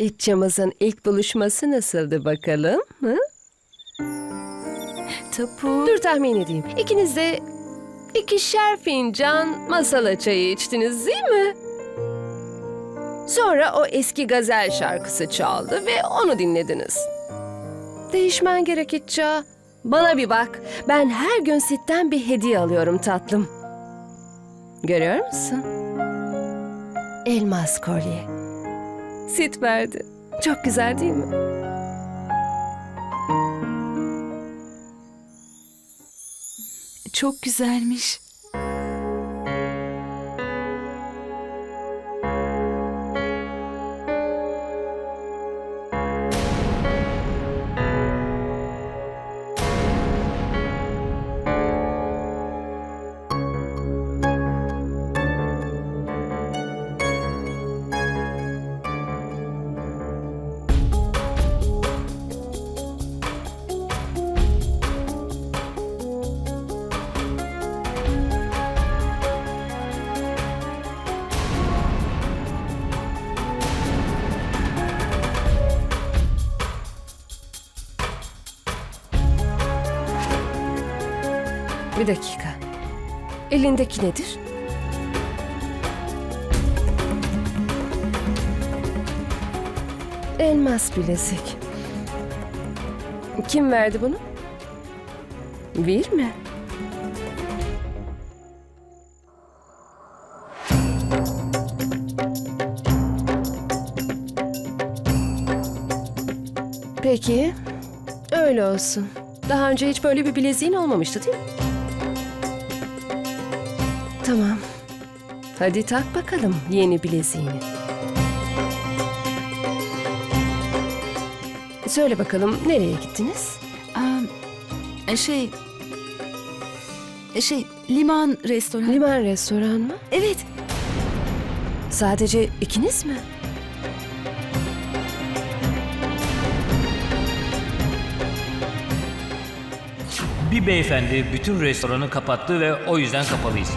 İtçamızın ilk buluşması nasıldı bakalım? Hı? Tapu. Dur tahmin edeyim. İkiniz de ikişer fincan masala çayı içtiniz değil mi? Sonra o eski gazel şarkısı çaldı ve onu dinlediniz. Değişmen gerek İtça. Bana bir bak. Ben her gün sitten bir hediye alıyorum tatlım. Görüyor musun? Elmas kolye. Sit verdi. Çok güzel değil mi? Çok güzelmiş. Bir dakika. Elindeki nedir? Elmas bilezik. Kim verdi bunu? Bir mi? Peki, öyle olsun. Daha önce hiç böyle bir bileziğin olmamıştı değil mi? Tamam. Hadi tak bakalım yeni bileziğini. Söyle bakalım nereye gittiniz? Aa, şey... Şey, liman restoran. Liman restoran mı? evet, Sadece ikiniz mi? Bir beyefendi bütün restoranı kapattı ve o yüzden kapalıyız.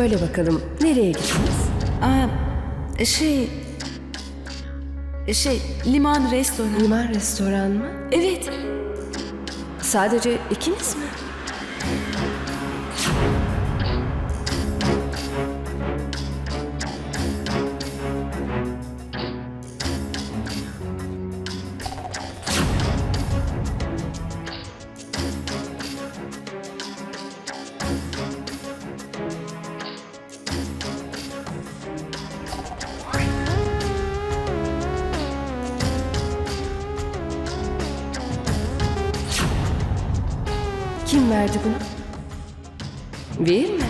Söyle bakalım nereye gittiniz? aa, şey... Şey, liman restoran. Liman restoran mı? Evet, Sadece ikiniz mi? Verdi bunu? Bir mi?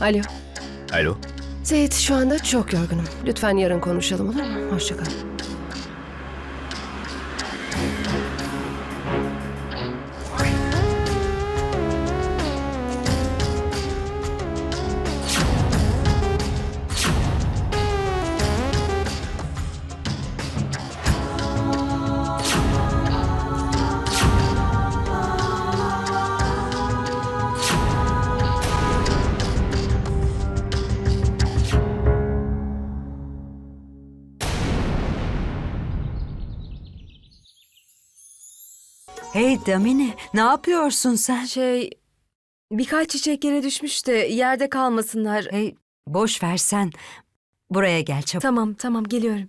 Alo. Alo. Zeyt şu anda çok yorgunum. Lütfen yarın konuşalım olur mu? Hoşça Hey Damini, ne yapıyorsun sen? Şey, birkaç çiçek yere düşmüş de yerde kalmasınlar. Hey, boş ver sen. Buraya gel çabuk. Tamam, tamam geliyorum.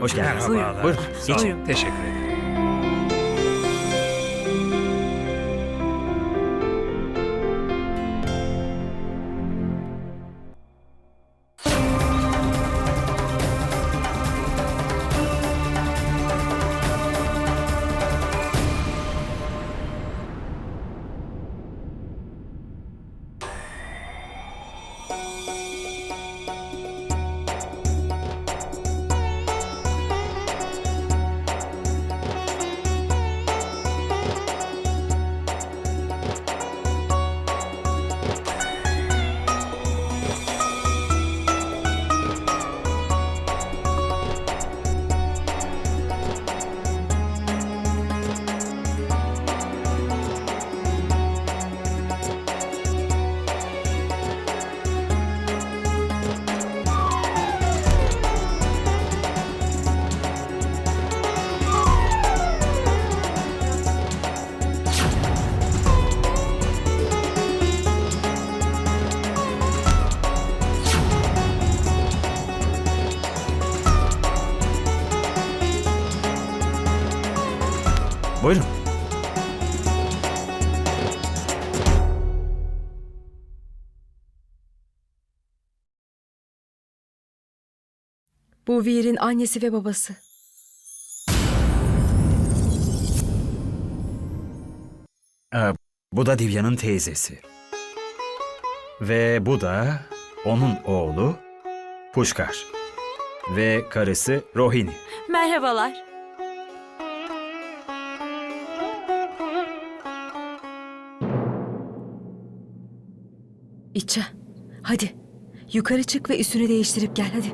Hoş geldiniz. Merhabalar. Buyurun. Sağ olun. Teşekkür ederim. Buyurun. Bu Veer'in annesi ve babası. Ee, bu da Divya'nın teyzesi. Ve bu da onun oğlu Puşkar. Ve karısı Rohini. Merhabalar. İçe. Hadi. Yukarı çık ve üstünü değiştirip gel hadi.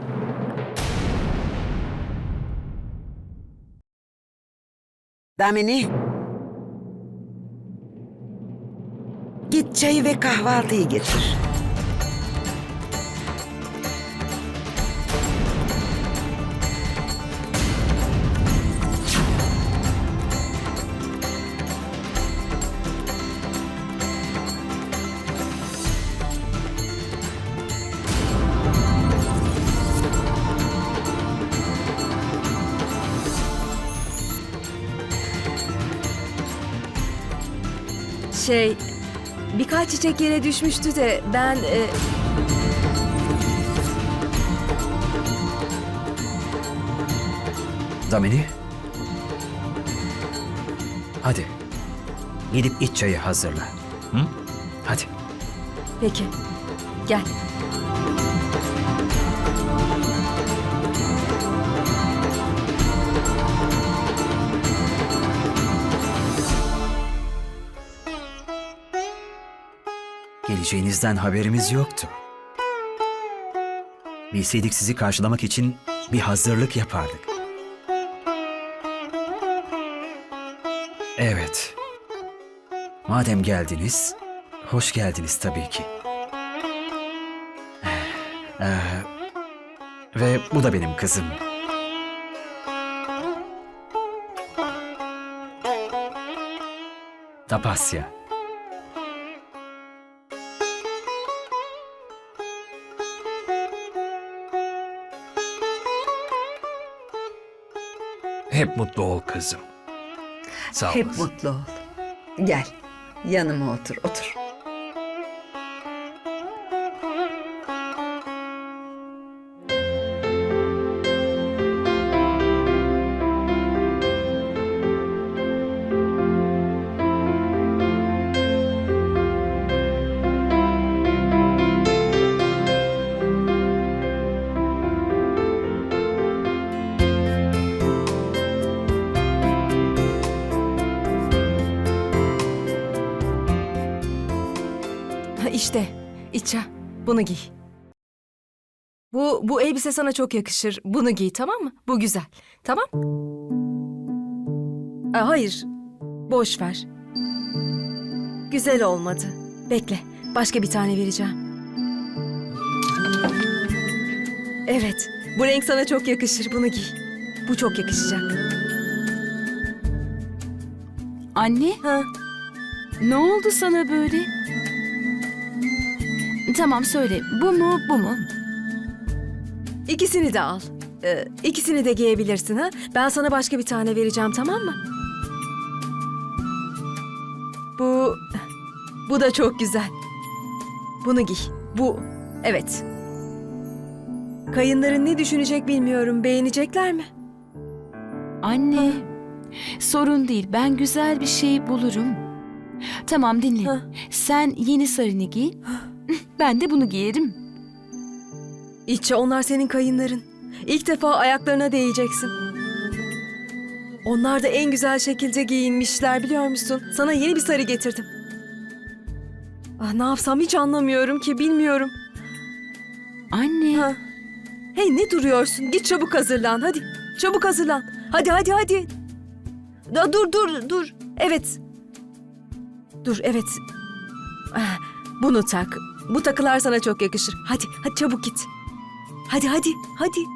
Damini. Git çayı ve kahvaltıyı getir. Şey, birkaç çiçek yere düşmüştü de ben... e, Damini. Hadi. Gidip iç çayı hazırla. Hı? Hadi. peki. Gel. Geleceğinizden haberimiz yoktu. Bilseydik sizi karşılamak için bir hazırlık yapardık. Evet. Madem geldiniz, hoş geldiniz tabii ki. Ee, ve bu da benim kızım. Tapasya. Hep mutlu ol kızım. Sağ Hep olasın. mutlu ol. Gel. Yanıma otur, otur. Bunu giy. Bu, bu elbise sana çok yakışır. Bunu giy tamam mı? Bu güzel. Tamam? Aa, hayır. Boş ver. Güzel olmadı. Bekle. Başka bir tane vereceğim. Evet. Bu renk sana çok yakışır. Bunu giy. Bu çok yakışacak. Anne, Ha, ne oldu sana böyle? Tamam söyle. Bu mu, bu mu? İkisini de al. Ee, ikisini de giyebilirsin ha. Ben sana başka bir tane vereceğim tamam mı? Bu bu da çok güzel. Bunu giy. Bu evet. Kayınların ne düşünecek bilmiyorum. Beğenecekler mi? Anne. Sorun değil. Ben güzel bir şey bulurum. Tamam dinle. Ha. Sen yeni sarını giy. Ben de bunu giyerim. İçe onlar senin kayınların. İlk defa ayaklarına değeceksin. Onlar da en güzel şekilde giyinmişler biliyor musun? Sana yeni bir sarı getirdim. Ah, ne yapsam hiç anlamıyorum ki bilmiyorum. Anne. Ha. Hey ne duruyorsun? Git çabuk hazırlan hadi. Çabuk hazırlan. Hadi hadi hadi. Da, dur dur dur. Evet. Dur evet. Ah, bunu tak. Bu takılar sana çok yakışır. Hadi hadi çabuk git. Hadi hadi hadi.